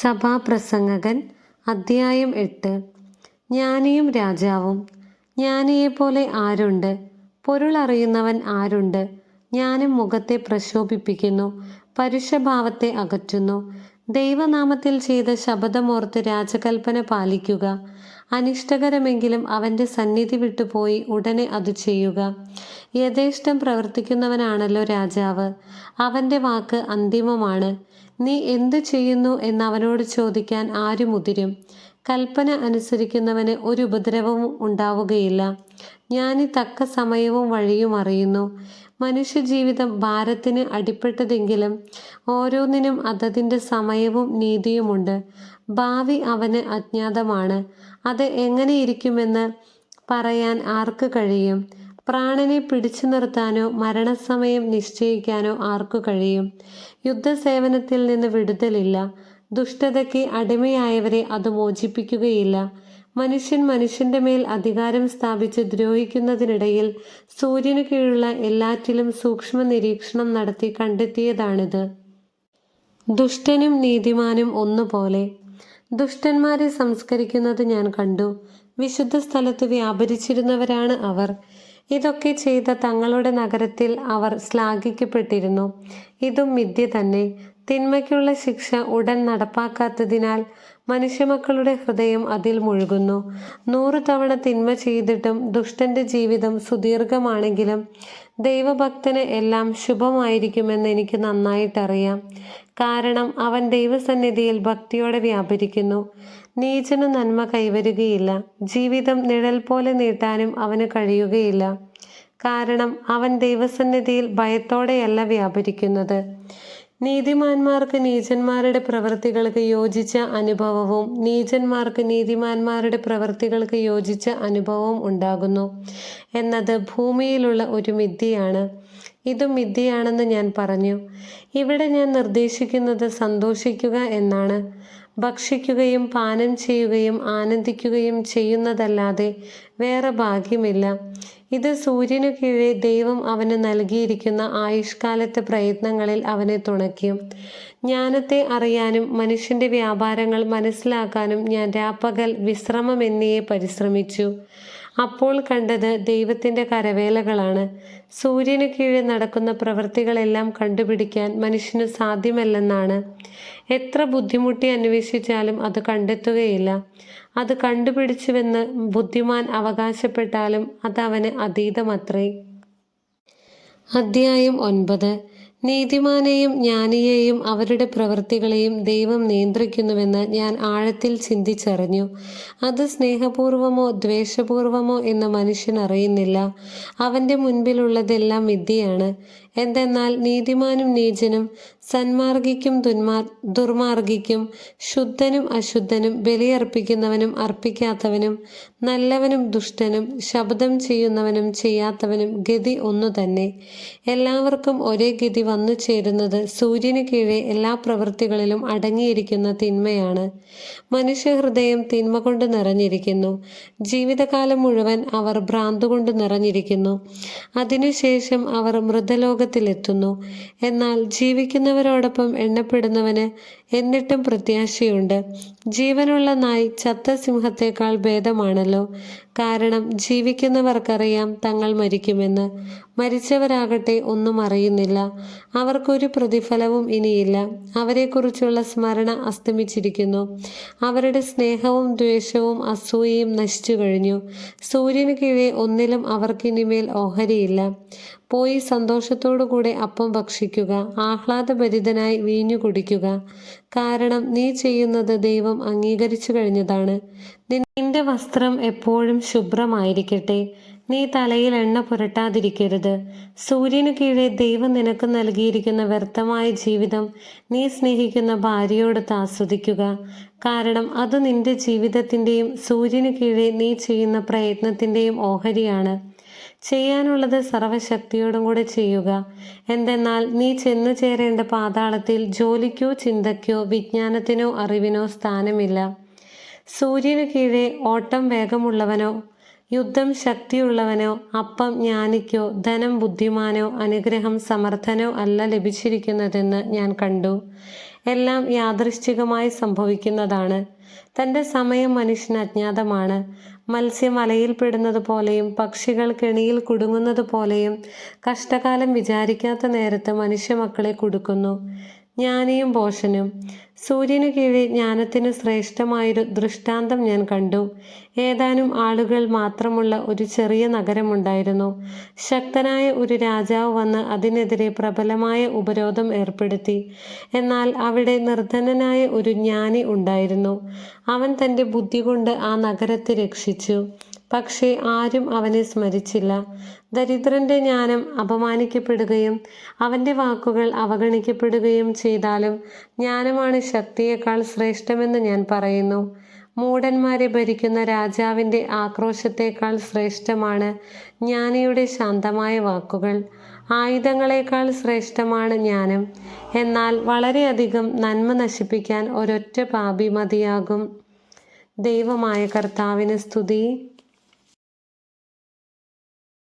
സഭാപ്രസംഗകൻ അദ്ധ്യായം എട്ട്. ജ്ഞാനിയും രാജാവും ജ്ഞാനിയെപ്പോലെ ആരുണ്ട്? പൊരുളറിയുന്നവൻ ആരുണ്ട്? ജ്ഞാനം മുഖത്തെ പ്രശോഭിപ്പിക്കുന്നു പരുഷഭാവത്തെ അകറ്റുന്നു. ദൈവനാമത്തിൽ ചെയ്ത ശബദമോർത്ത് രാജകൽപ്പന പാലിക്കുക അനിഷ്ടകരമെങ്കിലും അവന്റെ സന്നിധി വിട്ടുപോയി ഉടനെ അത് ചെയ്യുക. യഥേഷ്ടം പ്രവർത്തിക്കുന്നവനാണല്ലോ രാജാവ്. അവന്റെ വാക്ക് അന്തിമമാണ്. നീ എന്തു ചെയ്യുന്നു എന്ന് അവനോട് ചോദിക്കാൻ ആരും കൽപ്പന അനുസരിക്കുന്നവന് ഒരു ഉപദ്രവവും ഉണ്ടാവുകയില്ല. ഞാനി തക്ക സമയവും വഴിയും അറിയുന്നു. മനുഷ്യജീവിതം ഭാരത്തിന് അടിപ്പെട്ടതെങ്കിലും ഓരോന്നിനും അതതിന്റെ സമയവും നീതിയുമുണ്ട്. ഭാവി അവന് അജ്ഞാതമാണ്. അത് എങ്ങനെയിരിക്കുമെന്ന് പറയാൻ ആർക്ക് കഴിയും? പ്രാണനെ പിടിച്ചു നിർത്താനോ മരണസമയം നിശ്ചയിക്കാനോ ആർക്കു കഴിയും? യുദ്ധസേവനത്തിൽ നിന്ന് വിടുതലില്ല. ദുഷ്ടതയ്ക്ക് അടിമയായവരെ അത് മോചിപ്പിക്കുകയില്ല. മനുഷ്യൻ മനുഷ്യന്റെ മേൽ അധികാരം സ്ഥാപിച്ച് ദ്രോഹിക്കുന്നതിനിടയിൽ സൂര്യന് കീഴുള്ള എല്ലാറ്റിലും സൂക്ഷ്മ നിരീക്ഷണം നടത്തി കണ്ടെത്തിയതാണിത്. ദുഷ്ടനും നീതിമാനും ഒന്നുപോലെ. ദുഷ്ടന്മാരെ സംസ്കരിക്കുന്നത് ഞാൻ കണ്ടു. വിശുദ്ധ സ്ഥലത്ത് വ്യാപരിച്ചിരുന്നവരാണ് അവർ. ഇതൊക്കെ ചെയ്ത തങ്ങളുടെ നഗരത്തിൽ അവർ ശ്ലാഘിക്കപ്പെട്ടിരുന്നു. ഇതും മിഥ്യ തന്നെ. തിന്മയ്ക്കുള്ള ശിക്ഷ ഉടൻ നടപ്പാക്കാത്തതിനാൽ മനുഷ്യമക്കളുടെ ഹൃദയം അതിൽ മുഴുകുന്നു. നൂറു തവണ തിന്മ ചെയ്തിട്ടും ദുഷ്ടന്റെ ജീവിതം സുദീർഘമാണെങ്കിലും ദൈവഭക്തന് എല്ലാം ശുഭമായിരിക്കുമെന്ന് എനിക്ക് നന്നായിട്ടറിയാം. കാരണം അവൻ ദൈവസന്നിധിയിൽ ഭക്തിയോടെ വ്യാപരിക്കുന്നു. നീചന് നന്മ കൈവരുകയില്ല. ജീവിതം നിഴൽ പോലെ നീട്ടാനും അവന് കഴിയുകയില്ല. കാരണം അവൻ ദൈവസന്നിധിയിൽ ഭയത്തോടെയല്ല വ്യാപരിക്കുന്നത്. നീതിമാന്മാർക്ക് നീചന്മാരുടെ പ്രവൃത്തികൾക്ക് യോജിച്ച അനുഭവവും നീചന്മാർക്ക് നീതിമാന്മാരുടെ പ്രവൃത്തികൾക്ക് യോജിച്ച അനുഭവവും ഉണ്ടാകുന്നു. എന്നത് ഭൂമിയിലുള്ള ഒരു മിഥ്യയാണ്. ഇതും മിഥ്യയാണെന്ന് ഞാൻ പറഞ്ഞു. ഇവിടെ ഞാൻ നിർദ്ദേശിക്കുന്നത് സന്തോഷിക്കുക എന്നാണ്. ഭക്ഷിക്കുകയും പാനം ചെയ്യുകയും ആനന്ദിക്കുകയും ചെയ്യുന്നതല്ലാതെ വേറെ ഭാഗ്യമില്ല. ഇത് സൂര്യനു കീഴെ ദൈവം അവന് നൽകിയിരിക്കുന്ന ആയുഷ്കാലത്തെ പ്രയത്നങ്ങളിൽ അവനെ തുണയ്ക്കും. ജ്ഞാനത്തെ അറിയാനും മനുഷ്യന്റെ വ്യാപാരങ്ങൾ മനസ്സിലാക്കാനും ഞാൻ രാപ്പകൽ വിശ്രമമെന്നിയെ പരിശ്രമിച്ചു. അപ്പോൾ കണ്ടത് ദൈവത്തിന്റെ കരവേലകളാണ്. സൂര്യന് കീഴിൽ നടക്കുന്ന പ്രവൃത്തികളെല്ലാം കണ്ടുപിടിക്കാൻ മനുഷ്യന് സാധ്യമല്ലെന്നാണ്. എത്ര ബുദ്ധിമുട്ടി അന്വേഷിച്ചാലും അത് കണ്ടെത്തുകയില്ല. അത് കണ്ടുപിടിച്ചുവെന്ന് ബുദ്ധിമാൻ അവകാശപ്പെട്ടാലും അത് അതവന് അതീതമത്രേ. അധ്യായം ഒൻപത്. നീതിമാനെയും ജ്ഞാനിയെയും അവരുടെ പ്രവൃത്തികളെയും ദൈവം നിയന്ത്രിക്കുന്നുവെന്ന് ഞാൻ ആഴത്തിൽ ചിന്തിച്ചറിഞ്ഞു. അത് സ്നേഹപൂർവമോ ദ്വേഷപൂർവമോ എന്ന് മനുഷ്യൻ അറിയുന്നില്ല. അവന്റെ മുൻപിലുള്ളതെല്ലാം വിദ്യയാണ്. എന്തെന്നാൽ നീതിമാനും നീചനും സന്മാർഗിക്കും ദുന്മാർ ദുർമാർഗിക്കും ശുദ്ധനും അശുദ്ധനും ബലിയർപ്പിക്കുന്നവനും അർപ്പിക്കാത്തവനും നല്ലവനും ദുഷ്ടനും ശബ്ദം ചെയ്യുന്നവനും ചെയ്യാത്തവനും ഗതി ഒന്നു തന്നെ. എല്ലാവർക്കും ഒരേ ഗതി വന്നു ചേരുന്നത് സൂര്യന് കീഴെ എല്ലാ പ്രവൃത്തികളിലും അടങ്ങിയിരിക്കുന്ന തിന്മയാണ്. മനുഷ്യഹൃദയം തിന്മ കൊണ്ട് നിറഞ്ഞിരിക്കുന്നു. ജീവിതകാലം മുഴുവൻ അവർ ഭ്രാന്തുകൊണ്ട് നിറഞ്ഞിരിക്കുന്നു. അതിനുശേഷം അവർ മൃതലോകത്തിലെത്തുന്നു എന്നാൽ ജീവിക്കുന്നവരോടൊപ്പം എണ്ണപ്പെടുന്നവന് എന്നിട്ടും പ്രത്യാശയുണ്ട്. ജീവനുള്ള നായ് ചത്ത സിംഹത്തേക്കാൾ ഭേദമാണല്ലോ. കാരണം ജീവിക്കുന്നവർക്കറിയാം തങ്ങൾ മരിക്കുമെന്ന്. മരിച്ചവരാകട്ടെ ഒന്നും അറിയുന്നില്ല. അവർക്കൊരു പ്രതിഫലവും ഇനിയില്ല. അവരെക്കുറിച്ചുള്ള സ്മരണ അസ്തമിച്ചിരിക്കുന്നു. അവരുടെ സ്നേഹവും ദ്വേഷവും അസൂയയും നശിച്ചു കഴിഞ്ഞു. സൂര്യന് കീഴെ ഒന്നിലും അവർക്കിനിമേൽ ഓഹരിയില്ല. പോയി സന്തോഷത്തോടുകൂടെ അപ്പം ഭക്ഷിക്കുക. ആഹ്ലാദഭരിതനായി വീഞ്ഞു കുടിക്കുക. കാരണം നീ ചെയ്യുന്നത് ദൈവം അംഗീകരിച്ചു കഴിഞ്ഞതാണ്. നിന്റെ വസ്ത്രം എപ്പോഴും ശുഭ്രമായിരിക്കട്ടെ. നീ തലയിൽ എണ്ണ പുരട്ടാതിരിക്കരുത്. സൂര്യന് കീഴെ ദൈവം നിനക്ക് നൽകിയിരിക്കുന്ന വ്യർത്ഥമായ ജീവിതം നീ സ്നേഹിക്കുന്ന ഭാര്യയോടൊത്ത് ആസ്വദിക്കുക. കാരണം അത് നിന്റെ ജീവിതത്തിന്റെയും സൂര്യന് കീഴെ നീ ചെയ്യുന്ന പ്രയത്നത്തിന്റെയും ഓഹരിയാണ്. ചെയ്യാനുള്ളത് സർവശക്തിയോടും കൂടെ ചെയ്യുക. എന്തെന്നാൽ നീ ചെന്നു ചേരേണ്ട പാതാളത്തിൽ ജോലിക്കോ ചിന്തയ്ക്കോ വിജ്ഞാനത്തിനോ അറിവിനോ സ്ഥാനമില്ല. സൂര്യന് കീഴെ ഓട്ടം വേഗമുള്ളവനോ യുദ്ധം ശക്തിയുള്ളവനോ അപ്പം ജ്ഞാനിക്കോ ധനം ബുദ്ധിമാനോ അനുഗ്രഹം സമർത്ഥനോ അല്ല ലഭിച്ചിരിക്കുന്നതെന്ന് ഞാൻ കണ്ടു. എല്ലാം യാദൃശ്ചികമായി സംഭവിക്കുന്നതാണ്. തന്റെ സമയം മനുഷ്യന് അജ്ഞാതമാണ്. മത്സ്യം അലയിൽപ്പെടുന്നത് പോലെയും പക്ഷികൾ കെണിയിൽ കുടുങ്ങുന്നത് പോലെയും കഷ്ടകാലം വിചാരിക്കാത്ത നേരത്ത് മനുഷ്യമക്കളെ കുടുക്കുന്നു. ജ്ഞാനിയും ഭോഷനും സൂര്യനു കീഴിൽ ജ്ഞാനത്തിന് ശ്രേഷ്ഠമായൊരു ദൃഷ്ടാന്തം ഞാൻ കണ്ടു. ഏതാനും ആളുകൾ മാത്രമുള്ള ഒരു ചെറിയ നഗരമുണ്ടായിരുന്നു. ശക്തനായ ഒരു രാജാവ് വന്ന് അതിനെതിരെ പ്രബലമായ ഉപരോധം ഏർപ്പെടുത്തി. എന്നാൽ അവിടെ നിർധനനായ ഒരു ജ്ഞാനി ഉണ്ടായിരുന്നു. അവൻ തന്റെ ബുദ്ധി കൊണ്ട് ആ നഗരത്തെ രക്ഷിച്ചു. പക്ഷേ ആരും അവനെ സ്മരിച്ചില്ല. ദരിദ്രന്റെ ജ്ഞാനം അപമാനിക്കപ്പെടുകയും അവന്റെ വാക്കുകൾ അവഗണിക്കപ്പെടുകയും ചെയ്താലും ജ്ഞാനമാണ് ശക്തിയേക്കാൾ ശ്രേഷ്ഠമെന്ന് ഞാൻ പറയുന്നു. മൂഢന്മാരെ ഭരിക്കുന്ന രാജാവിന്റെ ആക്രോശത്തേക്കാൾ ശ്രേഷ്ഠമാണ് ജ്ഞാനിയുടെ ശാന്തമായ വാക്കുകൾ. ആയുധങ്ങളെക്കാൾ ശ്രേഷ്ഠമാണ് ജ്ഞാനം. എന്നാൽ വളരെയധികം നന്മ നശിപ്പിക്കാൻ ഒരൊറ്റ പാപി മതിയാകും. ദൈവമായ കർത്താവിന് സ്തുതി.